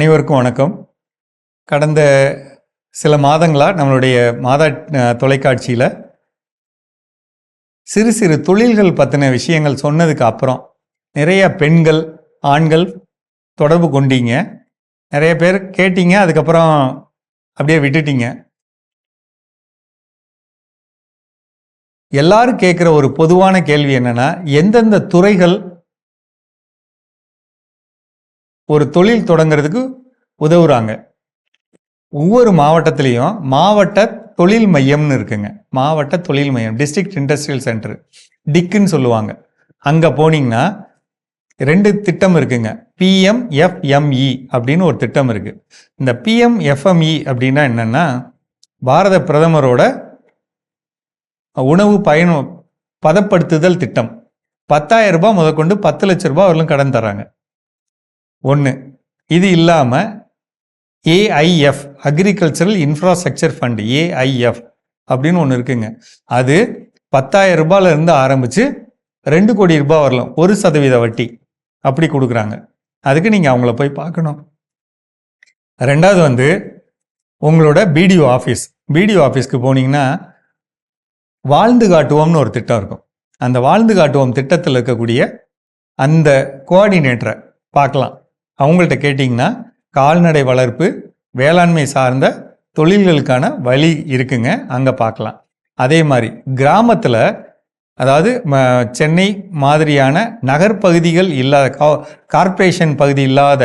அனைவருக்கும் வணக்கம். கடந்த சில மாதங்களாக நம்மளுடைய மாதா தொலைக்காட்சியில் சிறு சிறு தொழில்கள் பற்றின விஷயங்கள் சொன்னதுக்கு அப்புறம் நிறைய பெண்கள் ஆண்கள் தொடர்பு கொண்டீங்க. நிறைய பேர் கேட்டீங்க அதுக்கப்புறம் அப்படியே விட்டுட்டீங்க. எல்லாரும் கேட்குற ஒரு பொதுவான கேள்வி என்னன்னா எந்தெந்த துறைகள் ஒரு தொழில் தொடங்குறதுக்கு உதவுறாங்க. ஒவ்வொரு மாவட்டத்திலையும் மாவட்ட தொழில் மையம்னு இருக்குங்க. மாவட்ட தொழில் மையம் டிஸ்ட்ரிக்ட் இண்டஸ்ட்ரியல் சென்டர் டிக்குன்னு சொல்லுவாங்க. அங்கே போனீங்கன்னா ரெண்டு திட்டம் இருக்குங்க. பிஎம் எஃப்எம்இ அப்படின்னு ஒரு திட்டம் இருக்கு. இந்த பிஎம் எஃப்எம்இ அப்படின்னா என்னன்னா பாரத பிரதமரோட உணவு பயணம் பதப்படுத்துதல் திட்டம். பத்தாயிரம் ரூபாய் முதற்கொண்டு பத்து லட்ச ரூபாய் வரலும் கடன் தராங்க ஒன்று இது இல்லாமல் AIF agricultural infrastructure fund AIF அப்படின்னு ஒன்று இருக்குங்க. அது பத்தாயிரம் ரூபாயிலேருந்து ஆரம்பித்து ரெண்டு கோடி ரூபாய் வரலாம். ஒரு சதவீத வட்டி. அப்படி கொடுக்குறாங்க. அதுக்கு நீங்கள் அவங்கள போய் பார்க்கணும். ரெண்டாவது வந்து உங்களோட பிடிஓ ஆஃபீஸ் பிடிஓ ஆஃபீஸ்க்கு போனீங்கன்னா வாழ்ந்து காட்டுவோம்னு ஒரு திட்டம் இருக்கும். அந்த வாழ்ந்து காட்டுவோம் திட்டத்தில் இருக்கக்கூடிய அந்த கோஆர்டினேட்டரை பார்க்கலாம். அவங்கள்ட்ட கேட்டிங்கன்னா கால்நடை வளர்ப்பு வேளாண்மை சார்ந்த தொழில்களுக்கான வழி இருக்குங்க. அங்கே பார்க்கலாம் அதே மாதிரி கிராமத்தில் அதாவது ம- சென்னை மாதிரியான நகர்ப்பகுதிகள் இல்லாத கா- கார்ப்பரேஷன் பகுதி இல்லாத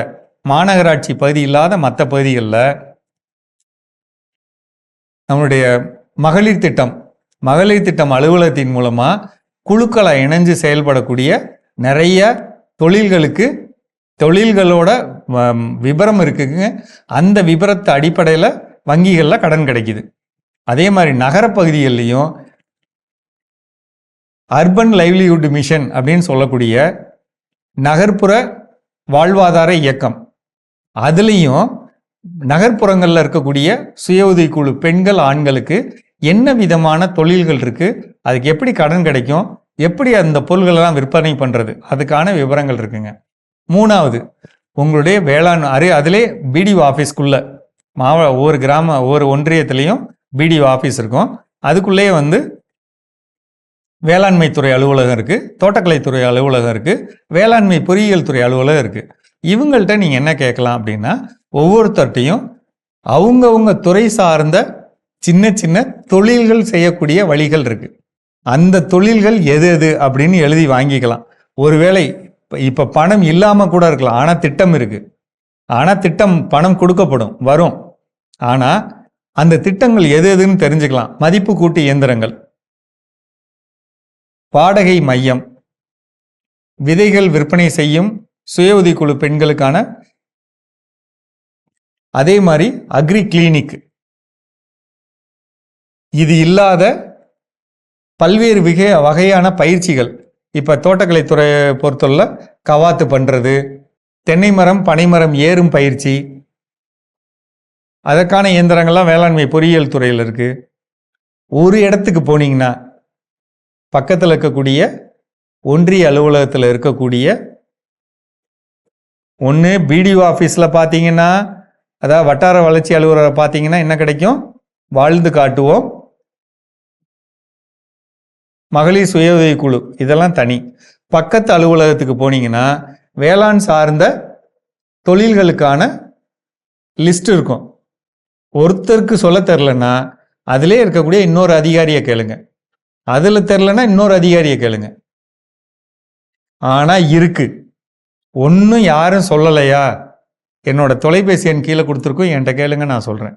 மாநகராட்சி பகுதி இல்லாத மற்ற பகுதிகளில் நம்மளுடைய மகளிர் திட்டம் மகளிர் திட்டம் அலுவலகத்தின் மூலமாக குழுக்களை இணைஞ்சு செயல்படக்கூடிய நிறைய தொழில்களுக்கு தொழில்களோட விபரம் இருக்குங்க. அந்த விபரத்தை அடிப்படையில் வங்கிகளில் கடன் கிடைக்குது. அதே மாதிரி நகரப்பகுதிகள்லையும் அர்பன் லைவ்லிஹுட் மிஷன் அப்படின்னு சொல்லக்கூடிய நகர்ப்புற வாழ்வாதார இயக்கம். அதுலேயும் நகர்ப்புறங்களில் இருக்கக்கூடிய சுய உதவிக்குழு பெண்கள் ஆண்களுக்கு என்ன விதமான தொழில்கள் இருக்குது அதுக்கு எப்படி கடன் கிடைக்கும் எப்படி அந்த பொருள்களெல்லாம் விற்பனை பண்ணுறது அதுக்கான விவரங்கள் இருக்குங்க. மூணாவது உங்களுடைய வேளாண் அரு அதிலே பிடிஓ ஆஃபீஸ்க்குள்ள மாவ ஒவ்வொரு கிராம ஒவ்வொரு ஒன்றியத்திலையும் பிடிஓ ஆஃபீஸ் இருக்கும். அதுக்குள்ளேயே வந்து வேளாண்மை துறை அலுவலகம் இருக்குது தோட்டக்கலைத்துறை அலுவலகம் இருக்குது வேளாண்மை பொறியியல் துறை அலுவலகம் இருக்குது இவங்கள்ட்ட நீங்கள் என்ன கேட்கலாம் அப்படின்னா ஒவ்வொருத்தர்ட்டையும் அவங்கவுங்க துறை சார்ந்த சின்ன சின்ன தொழில்கள் செய்யக்கூடிய வழிகள் இருக்குது அந்த தொழில்கள் எது எது அப்படின்னு எழுதி வாங்கிக்கலாம். ஒருவேளை இப்போ பணம் இல்லாமல் கூட இருக்கலாம். ஆனால் திட்டம் இருக்குது ஆனால் திட்டம் பணம் கொடுக்கப்படும். வரும். ஆனால் அந்த திட்டங்கள் எது எதுன்னு தெரிஞ்சுக்கலாம். மதிப்பு கூட்டு இயந்திரங்கள். வாடகை மையம். விதைகள் விற்பனை செய்யும் சுய உதவிக்குழு பெண்களுக்கான அதே மாதிரி அக்ரி கிளினிக். இது இல்லாத பல்வேறு விக வகையான பயிற்சிகள். இப்போ தோட்டக்கலைத்துறையை பொறுத்துள்ள கவாத்து பண்ணுறது தென்னை மரம் பனைமரம் ஏறும் பயிற்சி. அதற்கான இயந்திரங்கள்லாம் வேளாண்மை பொறியியல் துறையில் இருக்குது ஒரு இடத்துக்கு போனீங்கன்னா பக்கத்தில் இருக்கக்கூடிய ஒன்றிய அலுவலகத்தில் இருக்கக்கூடிய ஒன்று பிடிஓ ஆஃபீஸில் பார்த்தீங்கன்னா அதாவது வட்டார வளர்ச்சி அலுவலரை பார்த்தீங்கன்னா என்ன கிடைக்கும்? வாழ்ந்து காட்டுவோம். மகளிர் சுய உதவிக்குழு இதெல்லாம் தனி. பக்கத்து அலுவலகத்துக்கு போனீங்கன்னா வேளாண் சார்ந்த தொழில்களுக்கான லிஸ்ட் இருக்கும். ஒருத்தருக்கு சொல்ல தெரிலன்னா அதிலே இருக்கக்கூடிய இன்னொரு அதிகாரியை கேளுங்க. அதில் தெரிலன்னா இன்னொரு அதிகாரியை கேளுங்க. ஆனால் இருக்கு. ஒன்றும் யாரும் சொல்லலையா? என்னோட தொலைபேசி எண் கீழே கொடுத்துருக்கோம் என்கிட்ட கேளுங்க நான் சொல்கிறேன்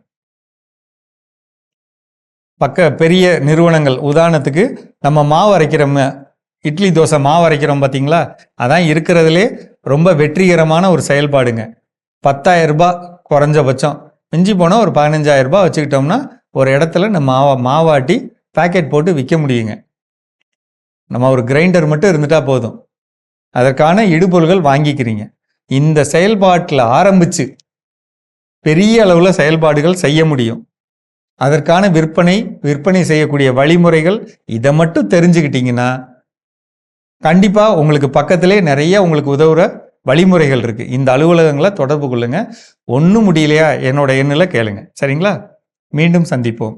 பக்க பெரிய நிறுவனங்கள். உதாரணத்துக்கு நம்ம மாவு அரைக்கிறோம் இட்லி தோசை மாவு அரைக்கிறோம் பார்த்தீங்களா அதான் இருக்கிறதுலே ரொம்ப வெற்றிகரமான ஒரு செயல்பாடுங்க. பத்தாயிரம் ரூபாய் குறைஞ்சபட்சம். மிஞ்சி போனால் ஒரு பதினஞ்சாயிரம் ரூபாய் வச்சுக்கிட்டோம்னா ஒரு இடத்துல நம்ம மாவா மாவாட்டி பேக்கெட் போட்டு விற்க முடியுங்க. நம்ம ஒரு கிரைண்டர் மட்டும் இருந்துட்டா போதும். அதற்கான இடுபொருள்கள் வாங்கிக்கிறீங்க. இந்த செயல்பாட்டில் ஆரம்பிச்சு பெரிய அளவில் செயல்பாடுகள் செய்ய முடியும். அதற்கான விற்பனை விற்பனை செய்யக்கூடிய வழிமுறைகள் இதை மட்டும் தெரிஞ்சுக்கிட்டீங்கன்னா கண்டிப்பாக உங்களுக்கு பக்கத்திலே நிறைய உங்களுக்கு உதவுற வழிமுறைகள் இருக்குது இந்த அலுவலகங்களை தொடர்பு கொள்ளுங்கள் ஒன்றும் முடியலையா? என்னோட எண்ணில் கேளுங்க. சரிங்களா? மீண்டும் சந்திப்போம்.